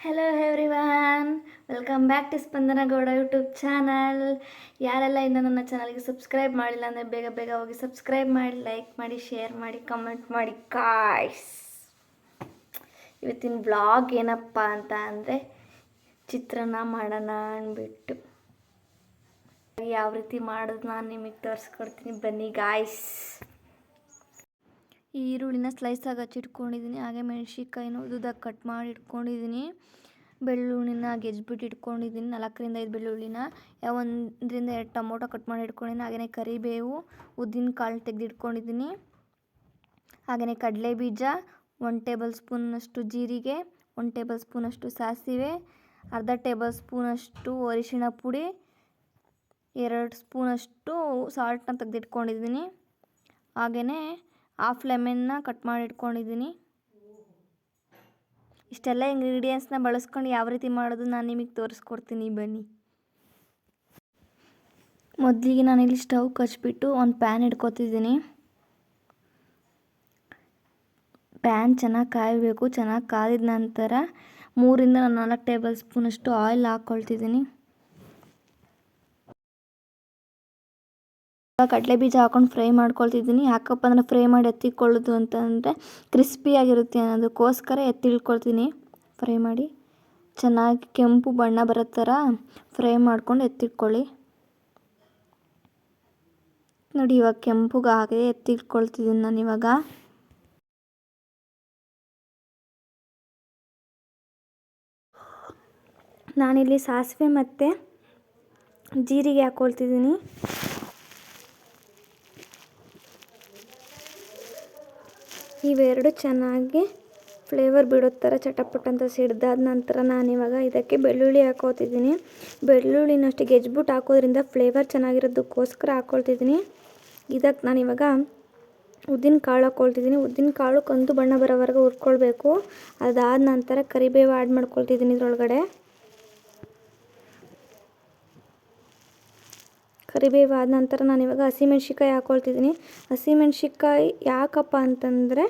Hello everyone welcome back to Spandana Gowda YouTube channel ಯಾರೆಲ್ಲ ಇನ್ನೂ ನನ್ನ ಚಾನಲ್ಗೆ ಸಬ್ಸ್ಕ್ರೈಬ್ ಮಾಡಿಲ್ಲ ಅಂದರೆ ಬೇಗ ಬೇಗ ಹೋಗಿ ಸಬ್ಸ್ಕ್ರೈಬ್ ಮಾಡಿ ಲೈಕ್ ಮಾಡಿ ಶೇರ್ ಮಾಡಿ ಕಮೆಂಟ್ ಮಾಡಿ ಕಾಯ್ಸ್ ಇವತ್ತಿನ ಬ್ಲಾಗ್ ಏನಪ್ಪ ಅಂತ ಅಂದರೆ ಚಿತ್ರಾನ್ನ ಮಾಡೋಣ ಅಂದ್ಬಿಟ್ಟು. ಯಾವ ರೀತಿ ಮಾಡೋದು ನಾನು ನಿಮಗೆ ತೋರಿಸ್ಕೊಡ್ತೀನಿ. ಬನ್ನಿ ಗಾಯ್ಸ್ ಈ ಈರುಳ್ಳಿನ ಸ್ಲೈಸಾಗಿ ಹಚ್ಚಿಟ್ಕೊಂಡಿದ್ದೀನಿ ಹಾಗೆ ಮೆಣಸಿನ್ಕಾಯಿನ ಉದ್ದುದಾಗಿ ಕಟ್ ಮಾಡಿ ಇಟ್ಕೊಂಡಿದ್ದೀನಿ ಬೆಳ್ಳುಳ್ಳಿನ ಗೆಜ್ಬಿಟ್ಟು ಇಟ್ಕೊಂಡಿದ್ದೀನಿ ನಾಲ್ಕರಿಂದ ಐದು ಬೆಳ್ಳುಳ್ಳಿನ ಒಂದರಿಂದ ಎರಡು ಟೊಮೊಟೊ ಕಟ್ ಮಾಡಿ ಇಟ್ಕೊಂಡಿದ್ದೀನಿ ಹಾಗೆಯೇ ಕರಿಬೇವು ಉದ್ದಿನ ಕಾಳು ತೆಗೆದಿಟ್ಕೊಂಡಿದ್ದೀನಿ ಹಾಗೆಯೇ ಕಡಲೆ ಬೀಜ ಒನ್ ಟೇಬಲ್ ಸ್ಪೂನಷ್ಟು ಜೀರಿಗೆ ಒನ್ ಟೇಬಲ್ ಸ್ಪೂನಷ್ಟು ಸಾಸಿವೆ, ಅರ್ಧ ಟೇಬಲ್ ಸ್ಪೂನಷ್ಟು ಅರಿಶಿಣ ಪುಡಿ, ಎರಡು ಸ್ಪೂನಷ್ಟು ಸಾಲ್ಟ್ನ ತೆಗೆದಿಟ್ಕೊಂಡಿದ್ದೀನಿ ಹಾಗೆಯೇ ಹಾಫ್ ಲೆಮನ್ನ ಕಟ್ ಮಾಡಿ ಇಟ್ಕೊಂಡಿದ್ದೀನಿ. ಇಷ್ಟೆಲ್ಲ ಇಂಗ್ರೀಡಿಯೆಂಟ್ಸ್ನ ಬಳಸ್ಕೊಂಡು ಯಾವ ರೀತಿ ಮಾಡೋದು ನಾನು ನಿಮಗೆ ತೋರಿಸ್ಕೊಡ್ತೀನಿ ಬನ್ನಿ. ಮೊದಲಿಗೆ ನಾನಿಲ್ಲಿ ಸ್ಟವ್ ಕಚ್ಬಿಟ್ಟು ಒಂದು ಪ್ಯಾನ್ ಇಟ್ಕೊತಿದ್ದೀನಿ. ಪ್ಯಾನ್ ಚೆನ್ನಾಗಿ ಕಾಯಬೇಕು, ಚೆನ್ನಾಗಿ ಕಾದಿದ ನಂತರ ಮೂರಿಂದ ನಾಲ್ಕು ಟೇಬಲ್ ಸ್ಪೂನಷ್ಟು ಆಯಿಲ್ ಹಾಕ್ಕೊಳ್ತಿದ್ದೀನಿ ಕಡಲೆ ಬೀಜ ಹಾಕೊಂಡು ಫ್ರೈ ಮಾಡ್ಕೊಳ್ತಿದ್ದೀನಿ. ಯಾಕಪ್ಪ ಅಂದರೆ ಫ್ರೈ ಮಾಡಿ ಎತ್ತಿಕೊಳ್ಳೋದು ಅಂತಂದರೆ ಕ್ರಿಸ್ಪಿಯಾಗಿರುತ್ತೆ ಅನ್ನೋದಕ್ಕೋಸ್ಕರ ಎತ್ತಿಳ್ಕೊಳ್ತೀನಿ. ಫ್ರೈ ಮಾಡಿ. ಚೆನ್ನಾಗಿ ಕೆಂಪು ಬಣ್ಣ ಬರೋ ಥರ ಫ್ರೈ ಮಾಡ್ಕೊಂಡು ಎತ್ತಿಟ್ಕೊಳ್ಳಿ. ನೋಡಿ, ಇವಾಗ ಕೆಂಪುಗೆ ಹಾಗೆ ಎತ್ತಿಟ್ಕೊಳ್ತಿದ್ದೀನಿ ನಾನು ಇವಾಗ. ನಾನಿಲ್ಲಿ ಸಾಸಿವೆ ಮತ್ತು ಜೀರಿಗೆ ಹಾಕ್ಕೊಳ್ತಿದ್ದೀನಿ ಇವೆರಡು ಚೆನ್ನಾಗಿ ಫ್ಲೇವರ್ ಬಿಡೋ ಥರ ಚಟಪಟ ಅಂತ ಸಿಡ್ದಾದ ನಂತರ ನಾನಿವಾಗ ಇದಕ್ಕೆ ಬೆಳ್ಳುಳ್ಳಿ ಹಾಕೋತಿದ್ದೀನಿ ಬೆಳ್ಳುಳ್ಳಿನಷ್ಟು ಗೆಜ್ಬಿಟ್ಟು ಹಾಕೋದ್ರಿಂದ ಫ್ಲೇವರ್ ಚೆನ್ನಾಗಿರೋದಕ್ಕೋಸ್ಕರ ಹಾಕ್ಕೊಳ್ತಿದ್ದೀನಿ ಇದಕ್ಕೆ ನಾನಿವಾಗ ಉದ್ದಿನ ಕಾಳು ಹಾಕ್ಕೊಳ್ತಿದ್ದೀನಿ ಉದ್ದಿನ ಕಾಳು ಕಂದು ಬಣ್ಣ ಬರೋವರೆಗೂ ಹುರ್ಕೊಳ್ಬೇಕು. ಅದಾದ ನಂತರ ಕರಿಬೇವು ಆ್ಯಡ್ ಮಾಡ್ಕೊಳ್ತಿದ್ದೀನಿ ಇದರೊಳಗಡೆ. ಕರಿಬೇವು ಆದ ನಂತರ ನಾನಿವಾಗ ಹಸಿಮೆಣ್ಸಿಕಾಯಿ ಹಾಕ್ಕೊಳ್ತಿದ್ದೀನಿ ಹಸಿಮೆಣ್ಸಿಕಾಯಿ ಯಾಕಪ್ಪ ಅಂತಂದರೆ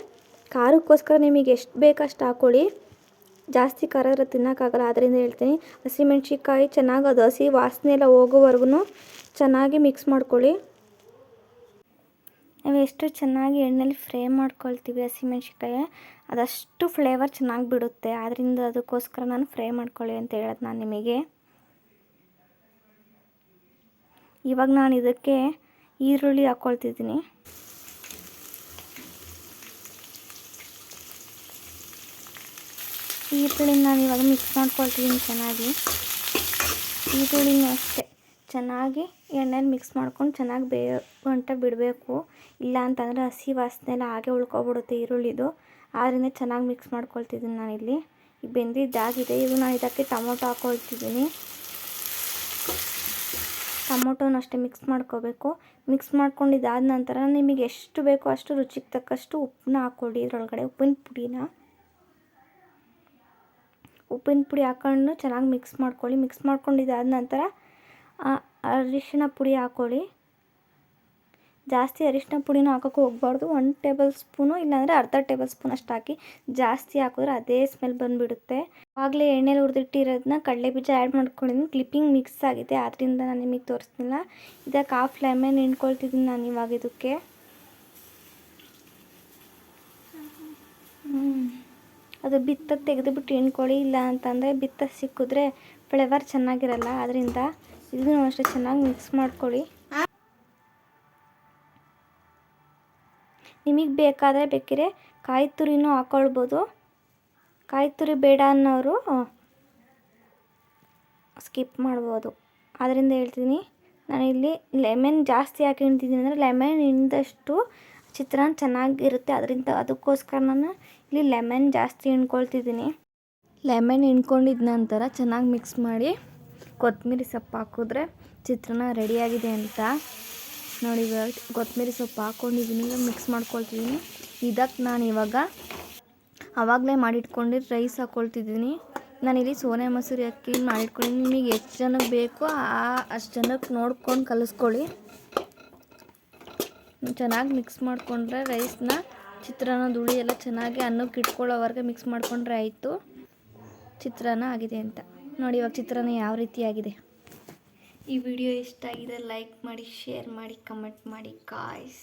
ಖಾರಕ್ಕೋಸ್ಕರ ನಿಮಗೆ ಎಷ್ಟು ಬೇಕಷ್ಟು ಅಷ್ಟು ಹಾಕ್ಕೊಳ್ಳಿ ಜಾಸ್ತಿ ಖಾರ ಇರೋ ತಿನ್ನೋಕ್ಕಾಗಲ್ಲ ಆದ್ದರಿಂದ ಹೇಳ್ತೀನಿ. ಹಸಿಮೆಣ್ಸಿಕಾಯಿ ಚೆನ್ನಾಗಿ ಅದು ಹಸಿ ವಾಸನೆ ಎಲ್ಲ ಹೋಗೋವರೆಗೂ ಚೆನ್ನಾಗಿ ಮಿಕ್ಸ್ ಮಾಡ್ಕೊಳ್ಳಿ. ನಾವು ಎಷ್ಟು ಚೆನ್ನಾಗಿ ಎಣ್ಣೆಲಿ ಫ್ರೈ ಮಾಡ್ಕೊಳ್ತೀವಿ ಹಸಿಮೆಣ್ಸಿಕಾಯಿ ಅದಷ್ಟು ಫ್ಲೇವರ್ ಚೆನ್ನಾಗಿ ಬಿಡುತ್ತೆ. ಆದ್ದರಿಂದ ಅದಕ್ಕೋಸ್ಕರ ನಾನು ಫ್ರೈ ಮಾಡ್ಕೊಳ್ಳಿ ಅಂತ ಹೇಳೋದು ನಾನು ನಿಮಗೆ. ಇವಾಗ ನಾನು ಇದಕ್ಕೆ ಈರುಳ್ಳಿ ಹಾಕ್ಕೊಳ್ತಿದ್ದೀನಿ ಈರುಳ್ಳಿನ ನಾನು ಇವಾಗ ಮಿಕ್ಸ್ ಮಾಡ್ಕೊಳ್ತಿದ್ದೀನಿ ಚೆನ್ನಾಗಿ. ಈರುಳ್ಳಿನೂ ಅಷ್ಟೇ. ಚೆನ್ನಾಗಿ ಎಣ್ಣೆಲಿ ಮಿಕ್ಸ್ ಮಾಡ್ಕೊಂಡು ಚೆನ್ನಾಗಿ ಬೇ ಗಂಟೆ ಬಿಡಬೇಕು. ಇಲ್ಲ ಅಂತಂದರೆ ಹಸಿ ವಾಸನೆ ಎಲ್ಲ ಹಾಗೆ ಉಳ್ಕೊಬಿಡುತ್ತೆ ಈರುಳ್ಳಿದು. ಆದ್ದರಿಂದ ಚೆನ್ನಾಗಿ ಮಿಕ್ಸ್ ಮಾಡ್ಕೊಳ್ತಿದ್ದೀನಿ ನಾನಿಲ್ಲಿ. ಬೆಂದಿದ್ದಾಗಿದೆ ಈಗ ನಾನು ಇದಕ್ಕೆ ಟೊಮೊಟೊ ಹಾಕ್ಕೊಳ್ತಿದ್ದೀನಿ ಟೊಮೊಟೊನ ಅಷ್ಟೇ ಮಿಕ್ಸ್ ಮಾಡ್ಕೋಬೇಕು. ಮಿಕ್ಸ್ ಮಾಡ್ಕೊಂಡಿದ್ದಾದ ನಂತರ ನಿಮಗೆ ಎಷ್ಟು ಬೇಕೋ ಅಷ್ಟು ರುಚಿಗೆ ತಕ್ಕಷ್ಟು ಉಪ್ಪನ್ನ ಹಾಕ್ಕೊಳ್ಳಿ ಇದರೊಳಗಡೆ. ಉಪ್ಪಿನ ಪುಡಿನ. ಉಪ್ಪಿನ ಪುಡಿ ಹಾಕೊಂಡು ಚೆನ್ನಾಗಿ ಮಿಕ್ಸ್ ಮಾಡ್ಕೊಳ್ಳಿ. ಮಿಕ್ಸ್ ಮಾಡ್ಕೊಂಡಿದ್ದಾದ ನಂತರ ಅರಿಶಿನ ಪುಡಿ ಹಾಕ್ಕೊಳ್ಳಿ. ಜಾಸ್ತಿ ಅರಿಶಿನ ಪುಡಿನೂ ಹಾಕೋಕ್ಕೆ ಹೋಗ್ಬಾರ್ದು. ಒನ್ ಟೇಬಲ್ ಸ್ಪೂನು ಇಲ್ಲಾಂದರೆ ಅರ್ಧ ಟೇಬಲ್ ಸ್ಪೂನ್ ಅಷ್ಟು ಹಾಕಿ ಜಾಸ್ತಿ ಹಾಕಿದ್ರೆ ಅದೇ ಸ್ಮೆಲ್ ಬಂದುಬಿಡುತ್ತೆ. ಆಗಲೇ ಎಣ್ಣೆಲಿ ಹುರಿದಿಟ್ಟಿರೋದನ್ನ ಕಡಲೆ ಬೀಜ ಆ್ಯಡ್ ಮಾಡ್ಕೊಂಡಿದ್ದೀನಿ. ಕ್ಲಿಪ್ಪಿಂಗ್ ಮಿಕ್ಸ್ ಆಗಿದೆ ಆದ್ದರಿಂದ ನಾನು ನಿಮಗೆ ತೋರಿಸ್ತಿಲ್ಲ. ಇದಕ್ಕೆ ಹಾಫ್ ಲೆಮನ್ ಹಿಂಡ್ಕೊಳ್ತಿದ್ದೀನಿ ನಾನು ಇವಾಗ ಇದಕ್ಕೆ. ಅದು ಬಿತ್ತ ತೆಗೆದುಬಿಟ್ಟು ಹಿಂಡ್ಕೊಳ್ಳಿ ಇಲ್ಲ ಅಂತಂದರೆ ಬಿತ್ತ ಸಿಕ್ಕಿದ್ರೆ ಫ್ಲೇವರ್ ಚೆನ್ನಾಗಿರಲ್ಲ. ಅದರಿಂದ ಇದನ್ನು ಅಷ್ಟೇ ಚೆನ್ನಾಗಿ ಮಿಕ್ಸ್ ಮಾಡ್ಕೊಳ್ಳಿ ನಿಮಗೆ ಬೇಕಾದರೆ ಬೇಕಿದ್ರೆ ಕಾಯಿ ತುರಿನೂ ಹಾಕ್ಕೊಳ್ಬೋದು ಕಾಯಿ ತುರಿ ಬೇಡ ಅನ್ನೋರು ಸ್ಕಿಪ್ ಮಾಡ್ಬೋದು. ಆದ್ದರಿಂದ ಹೇಳ್ತೀನಿ ನಾನಿಲ್ಲಿ ಲೆಮನ್ ಜಾಸ್ತಿ ಹಾಕಿ ಹಿಂಡ್ತಿದ್ದೀನಿ ಅಂದರೆ ಲೆಮನ್ ಹಿಂಡಷ್ಟು ಚಿತ್ರಾನ್ನ ಚೆನ್ನಾಗಿರುತ್ತೆ. ಅದರಿಂದ ಅದಕ್ಕೋಸ್ಕರ ನಾನು ಇಲ್ಲಿ ಲೆಮನ್ ಜಾಸ್ತಿ ಹಿಂಡ್ಕೊಳ್ತಿದ್ದೀನಿ. ಲೆಮನ್ ಹಿಂಡ್ಕೊಂಡಿದ ನಂತರ ಚೆನ್ನಾಗಿ ಮಿಕ್ಸ್ ಮಾಡಿ ಕೊತ್ತಂಬರಿ ಸೊಪ್ಪು ಹಾಕಿದ್ರೆ ಚಿತ್ರಾನ್ನ ರೆಡಿಯಾಗಿದೆ ಅಂತ. ನೋಡಿ ಇವಾಗ ಕೊತ್ತಂಬರಿ ಸೊಪ್ಪು ಹಾಕ್ಕೊಂಡಿದ್ದೀನಿ ಮಿಕ್ಸ್ ಮಾಡ್ಕೊಳ್ತಿದ್ದೀನಿ. ಇದಕ್ಕೆ ನಾನು ಇವಾಗ ಆವಾಗಲೇ ಮಾಡಿಟ್ಕೊಂಡಿದ್ದು ರೈಸ್ ಹಾಕ್ಕೊಳ್ತಿದ್ದೀನಿ ನಾನಿಲ್ಲಿ ಸೋನೆ ಮೊಸರು ಅಕ್ಕಿ ಮಾಡಿಟ್ಕೊಂಡಿದ್ದೀನಿ. ನಿಮಗೆ ಎಷ್ಟು ಜನಕ್ಕೆ ಬೇಕೋ ಆ ಅಷ್ಟು ಜನಕ್ಕೆ ನೋಡ್ಕೊಂಡು ಕಲಿಸ್ಕೊಳ್ಳಿ. ಚೆನ್ನಾಗಿ ಮಿಕ್ಸ್ ಮಾಡಿಕೊಂಡ್ರೆ ರೈಸ್ನ ಚಿತ್ರಾನ್ನ ದುಳಿ ಎಲ್ಲ ಚೆನ್ನಾಗಿ ಅನ್ನಕ್ಕೆ ಇಟ್ಕೊಳ್ಳೋವರೆಗೆ ಮಿಕ್ಸ್ ಮಾಡಿಕೊಂಡ್ರೆ ಆಯಿತು. ಚಿತ್ರಾನ್ನ ಆಗಿದೆ ಅಂತ. ನೋಡಿ ಇವಾಗ ಚಿತ್ರಾನ್ನ ಯಾವ ರೀತಿ ಆಗಿದೆ. ಈ ವಿಡಿಯೋ ಇಷ್ಟ ಆಗಿದೆ ಲೈಕ್ ಮಾಡಿ ಶೇರ್ ಮಾಡಿ ಕಮೆಂಟ್ ಮಾಡಿ ಕಾಯ್ಸ್